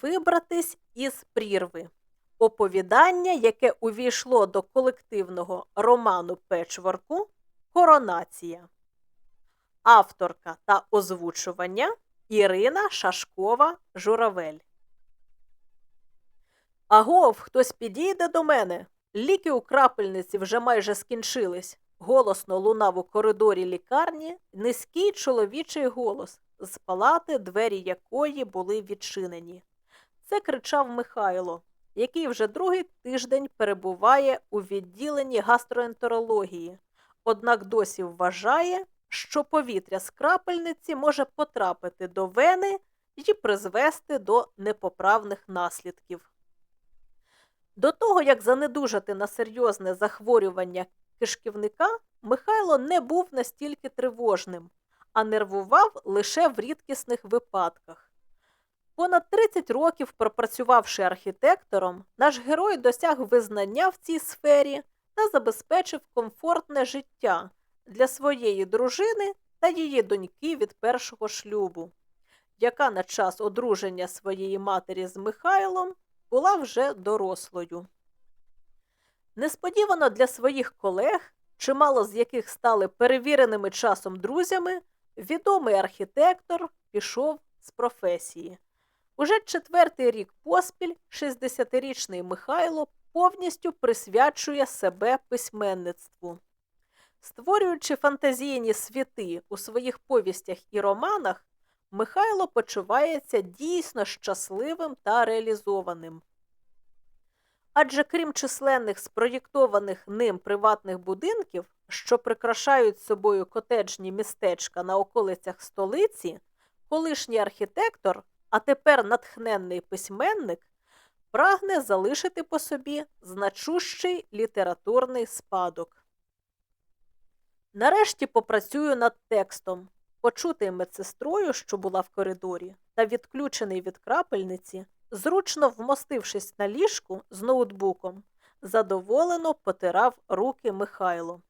Вибратись із прірви. Оповідання, яке увійшло до колективного роману Печворку Коронація. Авторка та озвучування Ірина Шашкова Журавель. Агов, хтось підійде до мене. Ліки у крапельниці вже майже скінчились. Голосно лунав у коридорі лікарні низький чоловічий голос, з палати, двері якої були відчинені. Це кричав Михайло, який вже другий тиждень перебуває у відділенні гастроентерології, однак досі вважає, що повітря з крапельниці може потрапити до вени і призвести до непоправних наслідків. До того, як занедужати на серйозне захворювання кишківника, Михайло не був настільки тривожним, а нервував лише в рідкісних випадках. Понад 30 років пропрацювавши архітектором, наш герой досяг визнання в цій сфері та забезпечив комфортне життя для своєї дружини та її доньки від першого шлюбу, яка на час одруження своєї матері з Михайлом була вже дорослою. Несподівано для своїх колег, чимало з яких стали перевіреними часом друзями, відомий архітектор пішов з професії. Уже четвертий рік поспіль 60-річний Михайло повністю присвячує себе письменництву. Створюючи фантазійні світи у своїх повістях і романах, Михайло почувається дійсно щасливим та реалізованим. Адже крім численних спроєктованих ним приватних будинків, що прикрашають собою котеджні містечка на околицях столиці, колишній архітектор, а тепер натхненний письменник, прагне залишити по собі значущий літературний спадок. Нарешті попрацюю над текстом, почутий медсестрою, що була в коридорі, та відключений від крапельниці, зручно вмостившись на ліжку з ноутбуком, задоволено потирав руки Михайло.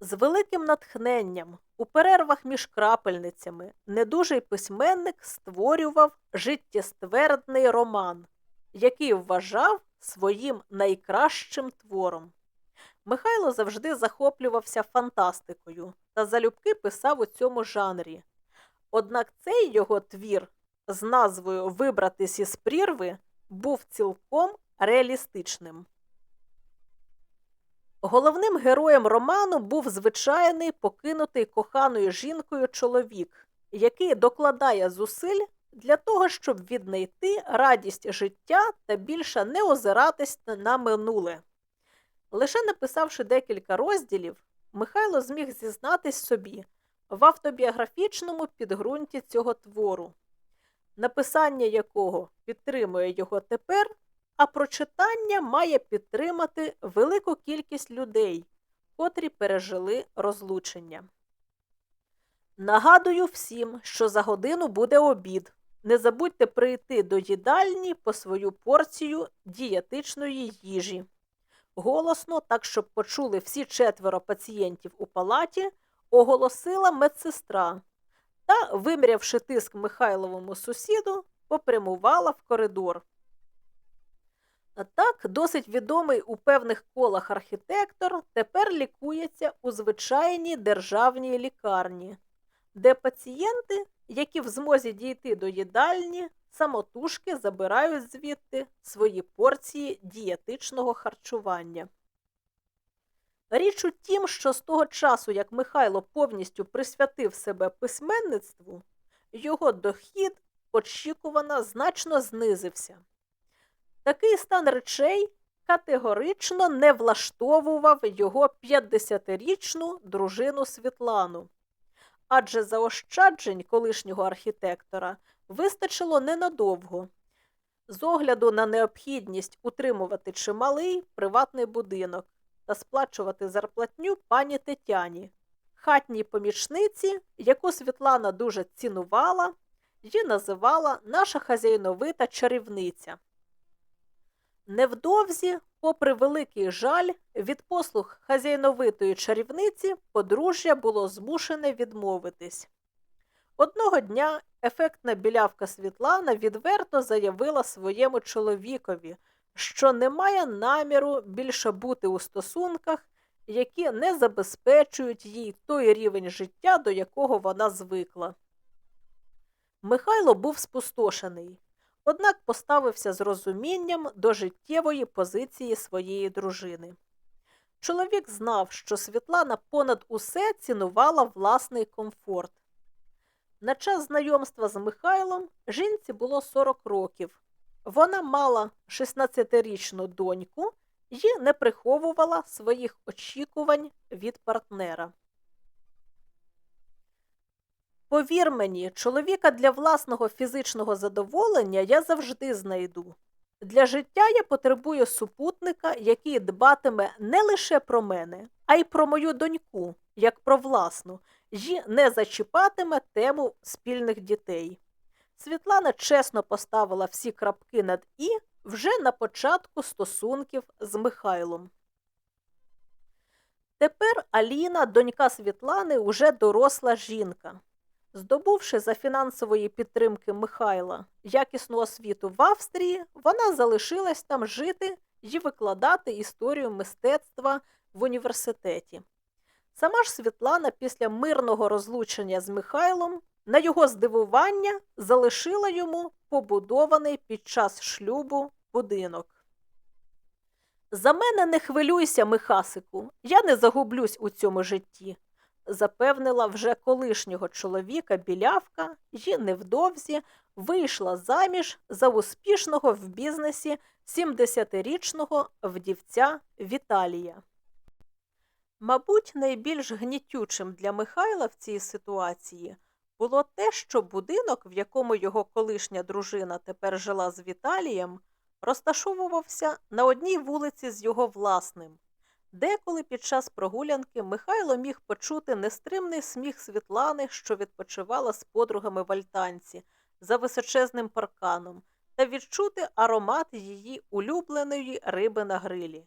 З великим натхненням у перервах між крапельницями недужий письменник створював життєствердний роман, який вважав своїм найкращим твором. Михайло завжди захоплювався фантастикою та залюбки писав у цьому жанрі. Однак цей його твір з назвою Вибратись із прірви був цілком реалістичним. Головним героєм роману був звичайний покинутий коханою жінкою чоловік, який докладає зусиль для того, щоб віднайти радість життя та більше не озиратись на минуле. Лише написавши декілька розділів, Михайло зміг зізнатись собі в автобіографічному підґрунті цього твору, написання якого підтримує його тепер, а прочитання має підтримати велику кількість людей, котрі пережили розлучення. Нагадую всім, що за годину буде обід. Не забудьте прийти до їдальні по свою порцію дієтичної їжі. Голосно, так щоб почули всі четверо пацієнтів у палаті, оголосила медсестра та, вимірявши тиск Михайловому сусіду, попрямувала в коридор. Так, досить відомий у певних колах архітектор тепер лікується у звичайній державній лікарні, де пацієнти, які в змозі дійти до їдальні, самотужки забирають звідти свої порції дієтичного харчування. Річ у тім, що з того часу, як Михайло повністю присвятив себе письменництву, його дохід очікувано значно знизився. Такий стан речей категорично не влаштовував його 50-річну дружину Світлану, адже заощаджень колишнього архітектора вистачило ненадовго. З огляду на необхідність утримувати чималий приватний будинок та сплачувати зарплатню пані Тетяні, хатній помічниці, яку Світлана дуже цінувала і називала наша хазяйновита чарівниця. Невдовзі, попри великий жаль, від послуг хазяйновитої чарівниці подружжя було змушене відмовитись. Одного дня ефектна білявка Світлана відверто заявила своєму чоловікові, що не має наміру більше бути у стосунках, які не забезпечують їй той рівень життя, до якого вона звикла. Михайло був спустошений, однак поставився з розумінням до життєвої позиції своєї дружини. Чоловік знав, що Світлана понад усе цінувала власний комфорт. На час знайомства з Михайлом жінці було 40 років. Вона мала 16-річну доньку і не приховувала своїх очікувань від партнера. Повір мені, чоловіка для власного фізичного задоволення я завжди знайду. Для життя я потребую супутника, який дбатиме не лише про мене, а й про мою доньку, як про власну, і не зачіпатиме тему спільних дітей. Світлана чесно поставила всі крапки над І вже на початку стосунків з Михайлом. Тепер Аліна, донька Світлани, уже доросла жінка. Здобувши за фінансової підтримки Михайла якісну освіту в Австрії, вона залишилась там жити і викладати історію мистецтва в університеті. Сама ж Світлана після мирного розлучення з Михайлом на його здивування залишила йому побудований під час шлюбу будинок. За мене не хвилюйся, Михасику, я не загублюсь у цьому житті, запевнила вже колишнього чоловіка білявка і невдовзі вийшла заміж за успішного в бізнесі 70-річного вдівця Віталія. Мабуть, найбільш гнітючим для Михайла в цій ситуації було те, що будинок, в якому його колишня дружина тепер жила з Віталієм, розташовувався на одній вулиці з його власним. Деколи під час прогулянки Михайло міг почути нестримний сміх Світлани, що відпочивала з подругами в альтанці за височезним парканом, та відчути аромат її улюбленої риби на грилі.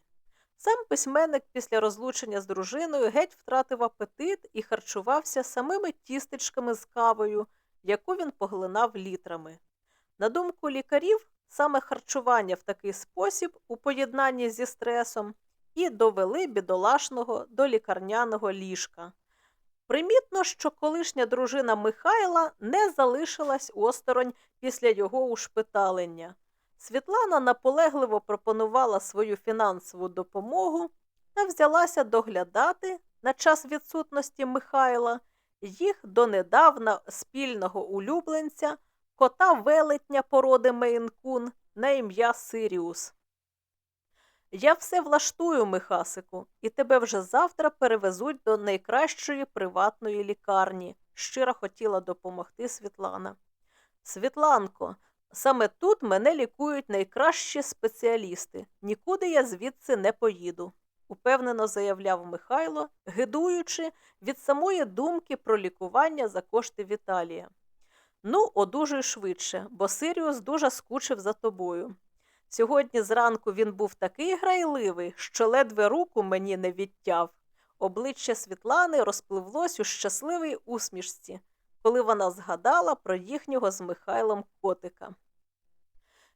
Сам письменник після розлучення з дружиною геть втратив апетит і харчувався самими тістечками з кавою, яку він поглинав літрами. На думку лікарів, саме харчування в такий спосіб, у поєднанні зі стресом, і довели бідолашного до лікарняного ліжка. Примітно, що колишня дружина Михайла не залишилась осторонь після його ушпиталення. Світлана наполегливо пропонувала свою фінансову допомогу та взялася доглядати на час відсутності Михайла їх донедавна спільного улюбленця, кота велетня породи Мейнкун на ім'я Сиріус. Я все влаштую, Михасику, і тебе вже завтра перевезуть до найкращої приватної лікарні, щиро хотіла допомогти Світлана. Світланко, саме тут мене лікують найкращі спеціалісти. Нікуди я звідси не поїду, упевнено заявляв Михайло, гидуючи від самої думки про лікування за кошти Віталія. Ну, одужуй швидше, бо Сиріус дуже скучив за тобою. Сьогодні зранку він був такий грайливий, що ледве руку мені не відтяв. Обличчя Світлани розпливлось у щасливій усмішці, коли вона згадала про їхнього з Михайлом котика.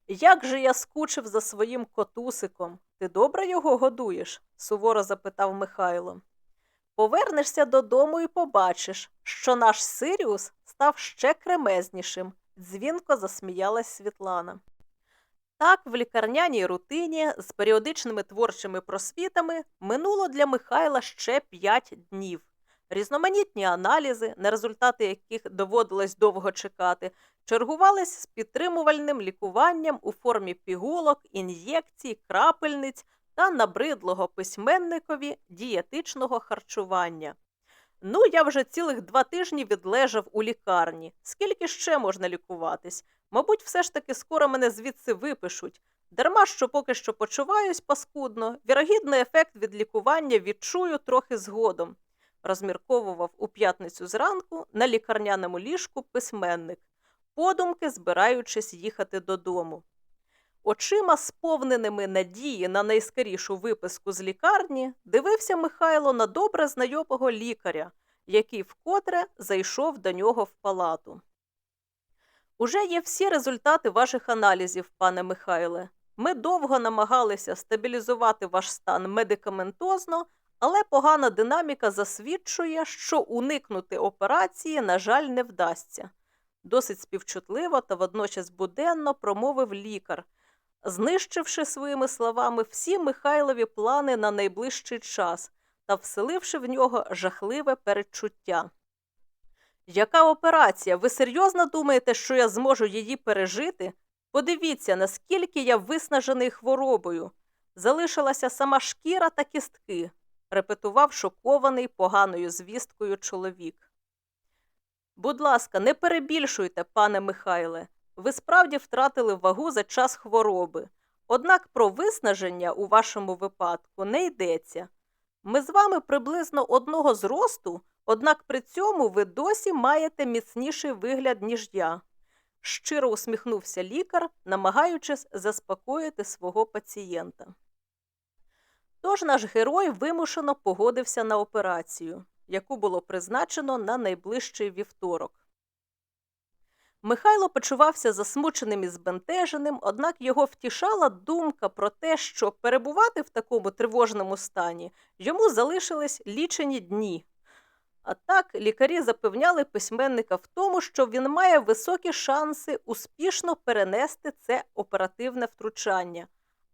Як же я скучив за своїм котусиком. Ти добре його годуєш? суворо запитав Михайло. Повернешся додому і побачиш, що наш Сиріус став ще кремезнішим, дзвінко засміялась Світлана. Так, в лікарняній рутині з періодичними творчими просвітами минуло для Михайла ще п'ять днів. Різноманітні аналізи, на результати яких доводилось довго чекати, чергувались з підтримувальним лікуванням у формі пігулок, ін'єкцій, крапельниць та набридлого письменникові дієтичного харчування. Ну, я вже цілих два тижні відлежав у лікарні. Скільки ще можна лікуватись? Мабуть, все ж таки скоро мене звідси випишуть. Дарма що поки що почуваюсь паскудно, вірогідний ефект від лікування відчую трохи згодом, розмірковував у п'ятницю зранку на лікарняному ліжку письменник, подумки збираючись їхати додому. Очима, сповненими надії на найскорішу виписку з лікарні, дивився Михайло на добре знайомого лікаря, який вкотре зайшов до нього в палату. Уже є всі результати ваших аналізів, пане Михайле. Ми довго намагалися стабілізувати ваш стан медикаментозно, але погана динаміка засвідчує, що уникнути операції, на жаль, не вдасться. Досить співчутливо та водночас буденно промовив лікар, знищивши своїми словами всі Михайлові плани на найближчий час та вселивши в нього жахливе передчуття. Яка операція? Ви серйозно думаєте, що я зможу її пережити? Подивіться, наскільки я виснажений хворобою. Залишилася сама шкіра та кістки, репетував шокований поганою звісткою чоловік. Будь ласка, не перебільшуйте, пане Михайле. Ви справді втратили вагу за час хвороби. Однак про виснаження у вашому випадку не йдеться. Ми з вами приблизно одного зросту, однак при цьому ви досі маєте міцніший вигляд, ніж я. Щиро усміхнувся лікар, намагаючись заспокоїти свого пацієнта. Тож наш герой вимушено погодився на операцію, яку було призначено на найближчий вівторок. Михайло почувався засмученим і збентеженим, однак його втішала думка про те, що перебувати в такому тривожному стані йому залишились лічені дні. А так лікарі запевняли письменника в тому, що він має високі шанси успішно перенести це оперативне втручання,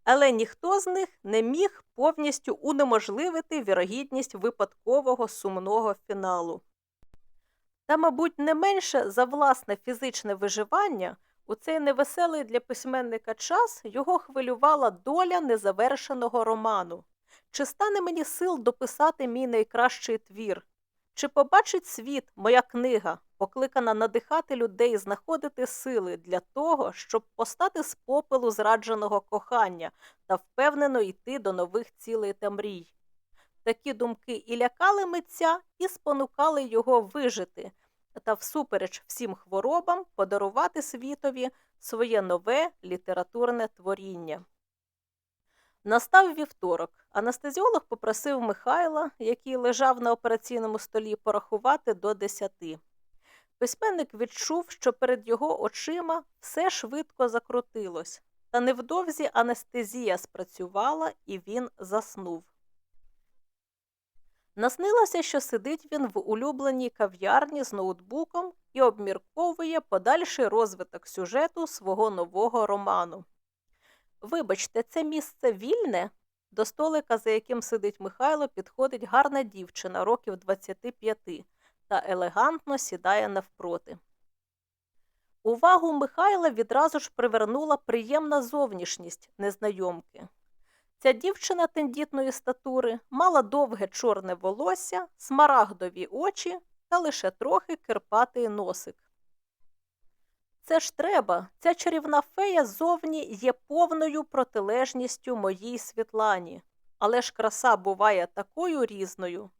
але ніхто з них не міг повністю унеможливити вірогідність випадкового сумного фіналу. Та, мабуть, не менше за власне фізичне виживання у цей невеселий для письменника час його хвилювала доля незавершеного роману. Чи стане мені сил дописати мій найкращий твір? Чи побачить світ моя книга, покликана надихати людей знаходити сили для того, щоб постати з попелу зрадженого кохання та впевнено йти до нових цілей та мрій? Такі думки і лякали митця, і спонукали його вижити та, всупереч всім хворобам, подарувати світові своє нове літературне творіння. Настав вівторок. Анестезіолог попросив Михайла, який лежав на операційному столі, порахувати до десяти. Письменник відчув, що перед його очима все швидко закрутилось, та невдовзі анестезія спрацювала і він заснув. Наснилося, що сидить він в улюбленій кав'ярні з ноутбуком і обмірковує подальший розвиток сюжету свого нового роману. Вибачте, це місце вільне? До столика, за яким сидить Михайло, підходить гарна дівчина років 25 та елегантно сідає навпроти. Увагу Михайла відразу ж привернула приємна зовнішність незнайомки. Ця дівчина тендітної статури мала довге чорне волосся, смарагдові очі та лише трохи кирпатий носик. Це ж треба, ця чарівна фея зовні є повною протилежністю моїй Світлані, але ж краса буває такою різною.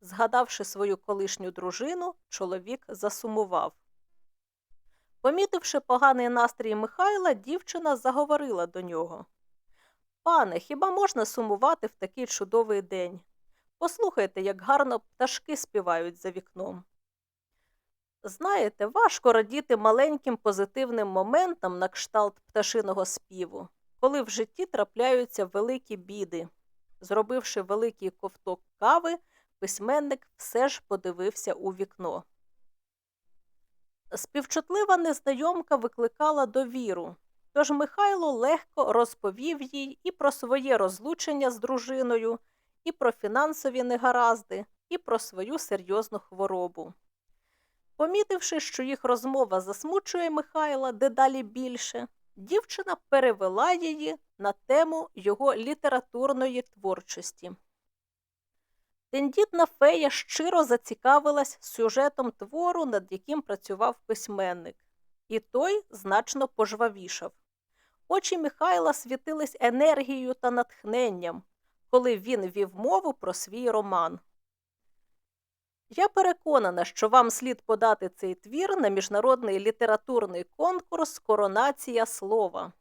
Згадавши свою колишню дружину, чоловік засумував. Помітивши поганий настрій Михайла, дівчина заговорила до нього. Пане, хіба можна сумувати в такий чудовий день? Послухайте, як гарно пташки співають за вікном. Знаєте, важко радіти маленьким позитивним моментам на кшталт пташиного співу, коли в житті трапляються великі біди. Зробивши великий ковток кави, письменник все ж подивився у вікно. Співчутлива незнайомка викликала довіру, тож Михайло легко розповів їй і про своє розлучення з дружиною, і про фінансові негаразди, і про свою серйозну хворобу. Помітивши, що їх розмова засмучує Михайла дедалі більше, дівчина перевела її на тему його літературної творчості. Тендітна фея щиро зацікавилась сюжетом твору, над яким працював письменник, і той значно пожвавішав. Очі Михайла світились енергією та натхненням, коли він вів мову про свій роман. Я переконана, що вам слід подати цей твір на міжнародний літературний конкурс Коронація слова.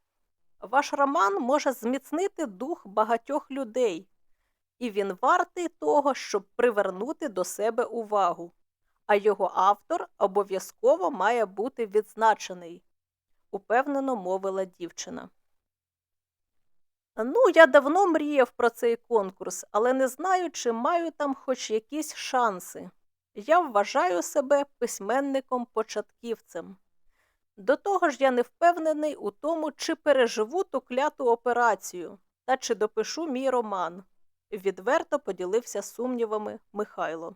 Ваш роман може зміцнити дух багатьох людей. і він вартий того, щоб привернути до себе увагу, а його автор обов'язково має бути відзначений, упевнено мовила дівчина. Ну, я давно мріяв про цей конкурс, але не знаю, чи маю там хоч якісь шанси. Я вважаю себе письменником-початківцем. До того ж, я не впевнений у тому, чи переживу ту кляту операцію та чи допишу мій роман, відверто поділився сумнівами Михайло.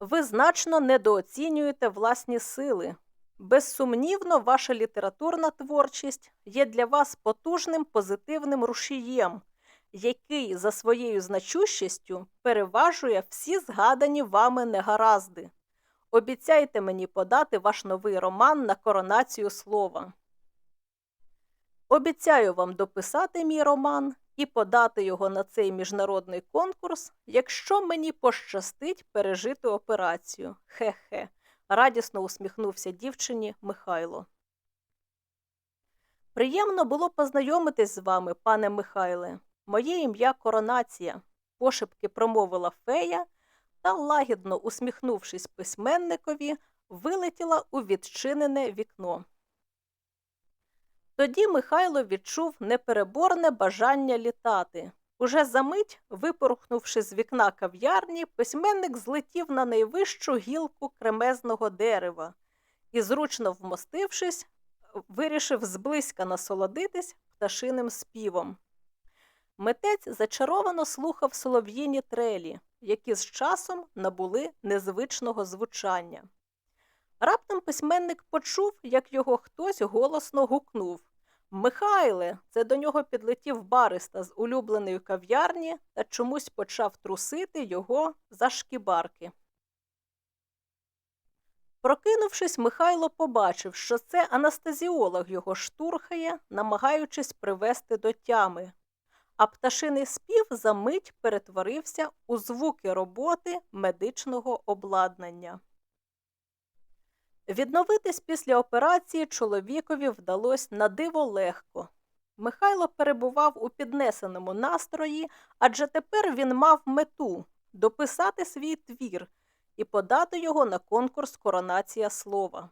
Ви значно недооцінюєте власні сили. Безсумнівно, ваша літературна творчість є для вас потужним позитивним рушієм, який за своєю значущістю переважує всі згадані вами негаразди. Обіцяйте мені подати ваш новий роман на коронацію слова. Обіцяю вам дописати мій роман і подати його на цей міжнародний конкурс, якщо мені пощастить пережити операцію. Хе-хе, радісно усміхнувся дівчині Михайло. Приємно було познайомитись з вами, пане Михайле. Моє ім'я Коронація, пошепки промовила фея та, лагідно усміхнувшись письменникові, вилетіла у відчинене вікно. Тоді Михайло відчув непереборне бажання літати. Уже за мить, випорхнувши з вікна кав'ярні, письменник злетів на найвищу гілку кремезного дерева і, зручно вмостившись, вирішив зблизька насолодитись пташиним співом. Митець зачаровано слухав солов'їні трелі, які з часом набули незвичного звучання. Раптом письменник почув, як його хтось голосно гукнув Михайле, це до нього підлетів бариста з улюбленої кав'ярні та чомусь почав трусити його за шкібарки. Прокинувшись, Михайло побачив, що це анестезіолог його штурхає, намагаючись привести до тями, а пташиний спів за мить перетворився у звуки роботи медичного обладнання. Відновитись після операції чоловікові вдалося на диво легко. Михайло перебував у піднесеному настрої, адже тепер він мав мету дописати свій твір і подати його на конкурс Коронація слова.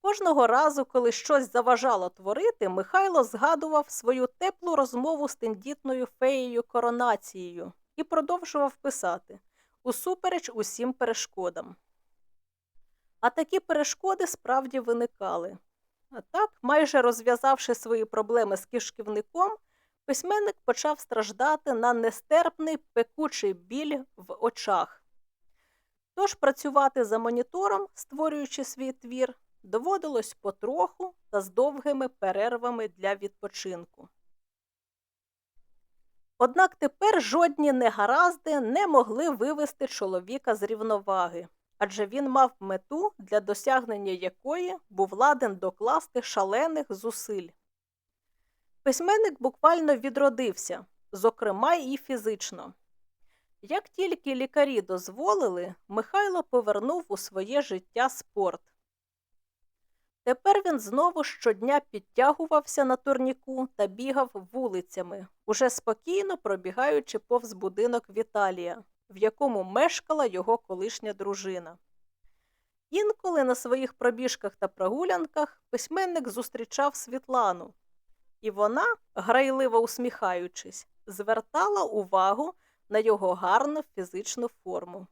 Кожного разу, коли щось заважало творити, Михайло згадував свою теплу розмову з тендітною феєю коронацією і продовжував писати усупереч усім перешкодам. А такі перешкоди справді виникали. А так, майже розв'язавши свої проблеми з кишківником, письменник почав страждати на нестерпний пекучий біль в очах. Тож працювати за монітором, створюючи свій твір, доводилось потроху та з довгими перервами для відпочинку. Однак тепер жодні негаразди не могли вивести чоловіка з рівноваги адже він мав мету, для досягнення якої був ладен докласти шалених зусиль. Письменник буквально відродився, зокрема і фізично. Як тільки лікарі дозволили, Михайло повернув у своє життя спорт. Тепер він знову щодня підтягувався на турніку та бігав вулицями, уже спокійно пробігаючи повз будинок Віталія, в якому мешкала його колишня дружина. Інколи на своїх пробіжках та прогулянках письменник зустрічав Світлану, і вона, грайливо усміхаючись, звертала увагу на його гарну фізичну форму.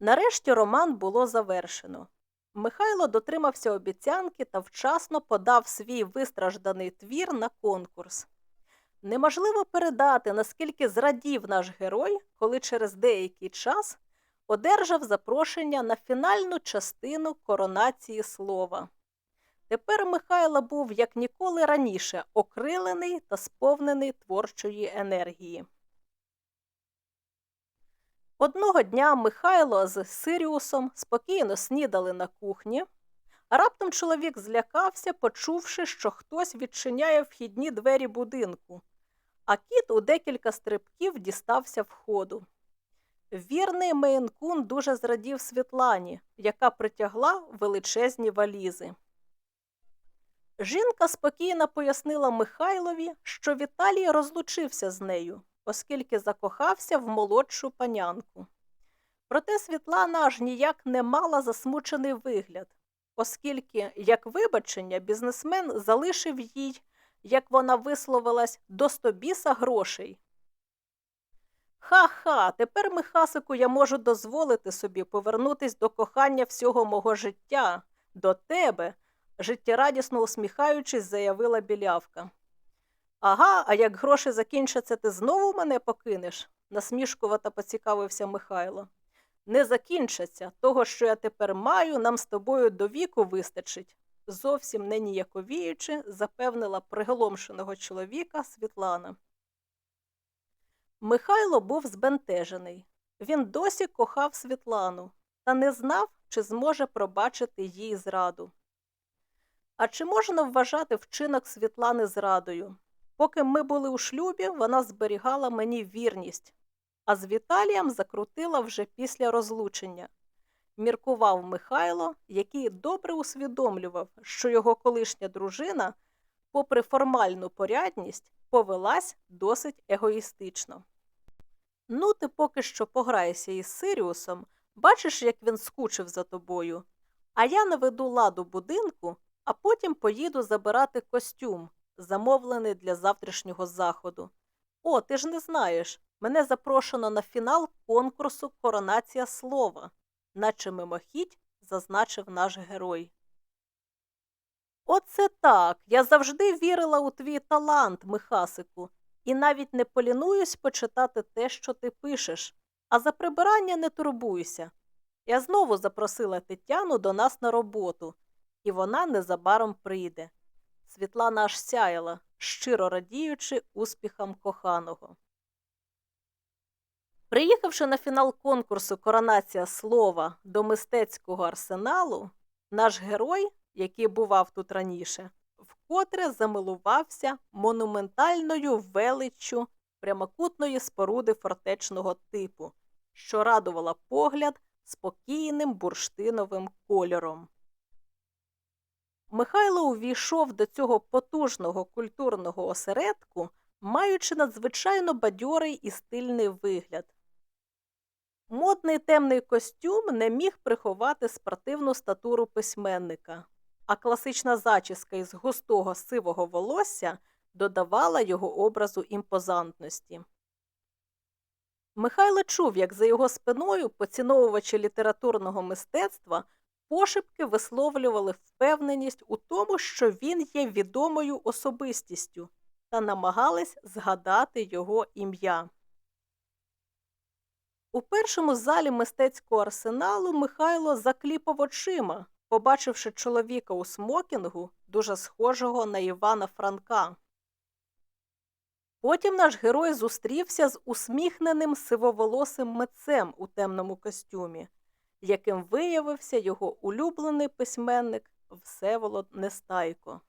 Нарешті роман було завершено. Михайло дотримався обіцянки та вчасно подав свій вистражданий твір на конкурс. Неможливо передати, наскільки зрадів наш герой, коли через деякий час одержав запрошення на фінальну частину коронації слова. Тепер Михайло був як ніколи раніше окрилений та сповнений творчої енергії. Одного дня Михайло з Сиріусом спокійно снідали на кухні, а раптом чоловік злякався, почувши, що хтось відчиняє вхідні двері будинку а кіт у декілька стрибків дістався входу. Вірний Мейнкун дуже зрадів Світлані, яка притягла величезні валізи. Жінка спокійно пояснила Михайлові, що Віталій розлучився з нею, оскільки закохався в молодшу панянку. Проте Світлана аж ніяк не мала засмучений вигляд, оскільки, як вибачення, бізнесмен залишив їй, як вона висловилась, до стобіса грошей. Ха-ха, тепер, Михасику, я можу дозволити собі повернутись до кохання всього мого життя, до тебе, життєрадісно усміхаючись, заявила білявка. Ага, а як гроші закінчаться, ти знову мене покинеш? насмішкувато поцікавився Михайло. Не закінчаться. Того, що я тепер маю, нам з тобою до віку вистачить, зовсім не ніяковіючи, запевнила приголомшеного чоловіка Світлана. Михайло був збентежений. Він досі кохав Світлану та не знав, чи зможе пробачити їй зраду. А чи можна вважати вчинок Світлани зрадою? Поки ми були у шлюбі, вона зберігала мені вірність, а з Віталієм закрутила вже після розлучення. Міркував Михайло, який добре усвідомлював, що його колишня дружина, попри формальну порядність, повелась досить егоїстично. Ну, ти поки що пограєшся із Сиріусом, бачиш, як він скучив за тобою. А я наведу ладу будинку, а потім поїду забирати костюм, замовлений для завтрашнього заходу. О, ти ж не знаєш, мене запрошено на фінал конкурсу Коронація слова, наче мимохідь зазначив наш герой. Оце так. Я завжди вірила у твій талант, Михасику, і навіть не полінуюсь почитати те, що ти пишеш, а за прибирання не турбуйся. Я знову запросила Тетяну до нас на роботу, і вона незабаром прийде. Світлана аж сяяла, щиро радіючи успіхам коханого. Приїхавши на фінал конкурсу Коронація слова до мистецького арсеналу, наш герой, який бував тут раніше, вкотре замилувався монументальною величчю прямокутної споруди фортечного типу, що радувала погляд спокійним бурштиновим кольором. Михайло увійшов до цього потужного культурного осередку, маючи надзвичайно бадьорий і стильний вигляд. Модний темний костюм не міг приховати спортивну статуру письменника, а класична зачіска із густого сивого волосся додавала його образу імпозантності. Михайло чув, як за його спиною поціновувачі літературного мистецтва пошепки висловлювали впевненість у тому, що він є відомою особистістю, та намагались згадати його ім'я. У першому залі мистецького арсеналу Михайло закліпав очима, побачивши чоловіка у смокінгу, дуже схожого на Івана Франка. Потім наш герой зустрівся з усміхненим сивоволосим митцем у темному костюмі, яким виявився його улюблений письменник Всеволод Нестайко.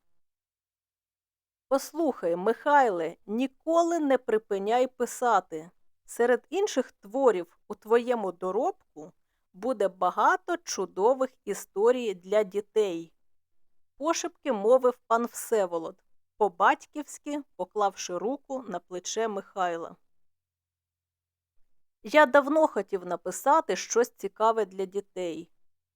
Послухай, Михайле, ніколи не припиняй писати. Серед інших творів у твоєму доробку буде багато чудових історій для дітей. Пошепки мовив пан Всеволод, по-батьківськи поклавши руку на плече Михайла. Я давно хотів написати щось цікаве для дітей.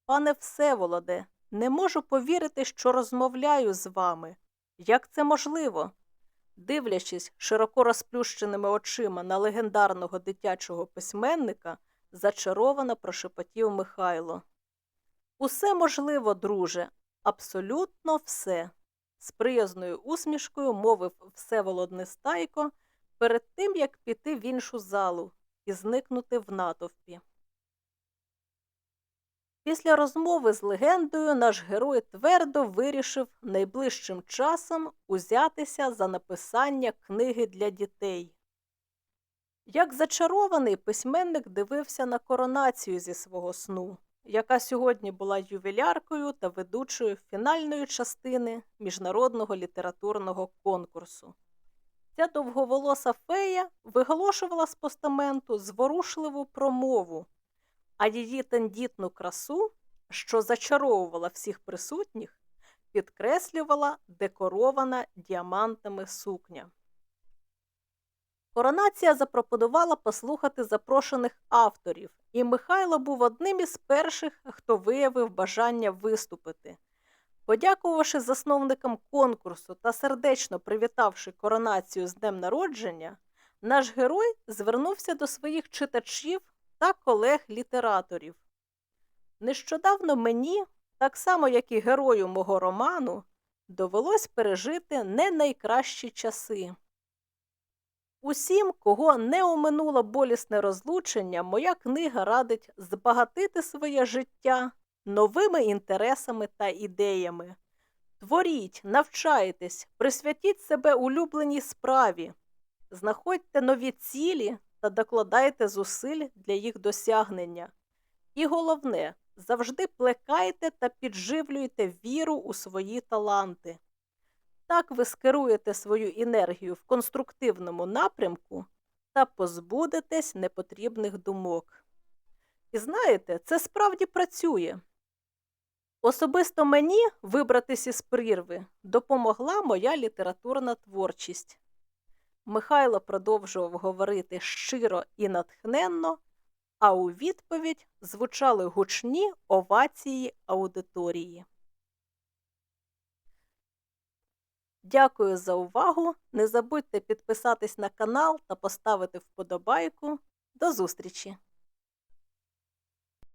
Пане Всеволоде, не можу повірити, що розмовляю з вами. Як це можливо? Дивлячись широко розплющеними очима на легендарного дитячого письменника, зачаровано прошепотів Михайло. Усе можливо, друже, абсолютно все. З приязною усмішкою мовив Всеволод Нестайко перед тим, як піти в іншу залу і зникнути в натовпі. Після розмови з легендою наш герой твердо вирішив найближчим часом узятися за написання книги для дітей. Як зачарований письменник дивився на коронацію зі свого сну, яка сьогодні була ювіляркою та ведучою фінальної частини міжнародного літературного конкурсу. Ця довговолоса фея виголошувала з постаменту зворушливу промову а її тендітну красу, що зачаровувала всіх присутніх, підкреслювала декорована діамантами сукня. Коронація запропонувала послухати запрошених авторів, і Михайло був одним із перших, хто виявив бажання виступити. Подякувавши засновникам конкурсу та сердечно привітавши коронацію з днем народження, наш герой звернувся до своїх читачів та колег-літераторів. Нещодавно мені, так само як і герою мого роману, довелось пережити не найкращі часи. Усім, кого не оминуло болісне розлучення, моя книга радить збагатити своє життя новими інтересами та ідеями. Творіть, навчайтесь, присвятіть себе улюбленій справі, знаходьте нові цілі та докладайте зусиль для їх досягнення. І головне, завжди плекайте та підживлюйте віру у свої таланти. Так ви скеруєте свою енергію в конструктивному напрямку та позбудетесь непотрібних думок. І знаєте, це справді працює. Особисто мені вибратись із прірви допомогла моя літературна творчість. Михайло продовжував говорити щиро і натхненно, а у відповідь звучали гучні овації аудиторії. Дякую за увагу. Не забудьте підписатись на канал та поставити вподобайку. До зустрічі!